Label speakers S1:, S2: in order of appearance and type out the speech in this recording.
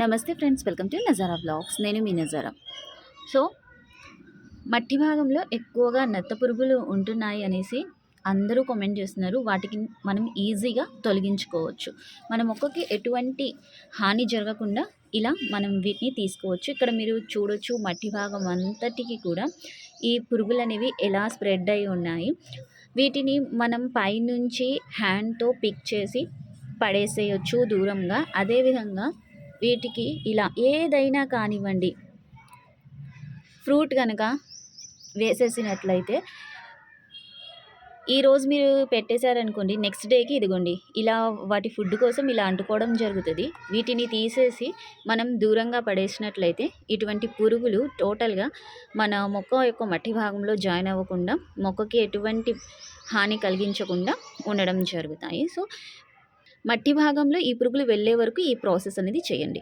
S1: నమస్తే friends welcome to Nazara blogs నేను మీ నజారా. సో మట్టి భాగంలో ఎక్కువగా నత్త పురుగులు ఉంటున్నాయి అనేసి అందరూ కామెంట్ చేస్తున్నారు. వాటికి మనం ఈజీగా తొలగించుకోవచ్చు. మన మొక్కకి ఎటువంటి హాని జరగకుండా ఇలా మనం వీటిని తీసుకోవచ్చు. ఇక్కడ మీరు చూడొచ్చు మట్టి భాగం అంతటికి కూడా ఈ పురుగులు అనేవి ఎలా స్ప్రెడ్ అయి ఉన్నాయి. వీటిని మనం పైనుంచి హ్యాండ్తో పిక్ చేసి పడేసేయచ్చు దూరంగా. అదేవిధంగా వీటికి ఇలా ఏదైనా కానివ్వండి. ఫ్రూట్ కనుక వేసేసినట్లయితే ఈరోజు మీరు పెట్టేశారనుకోండి నెక్స్ట్ డేకి ఇదిగోండి ఇలా వాటి ఫుడ్ కోసం ఇలా అంటుకోవడం జరుగుతుంది. వీటిని తీసేసి మనం దూరంగా పడేసినట్లయితే ఇటువంటి పురుగులు టోటల్గా మన మొక్క యొక్క మట్టి భాగంలో జాయిన్ అవ్వకుండా మొక్కకి ఎటువంటి హాని కలిగించకుండా ఉండడం జరుగుతాయి. సో మట్టి భాగంలో ఈ పురుగులు వెళ్ళే వరకు ఈ ప్రాసెస్ అనేది చేయండి.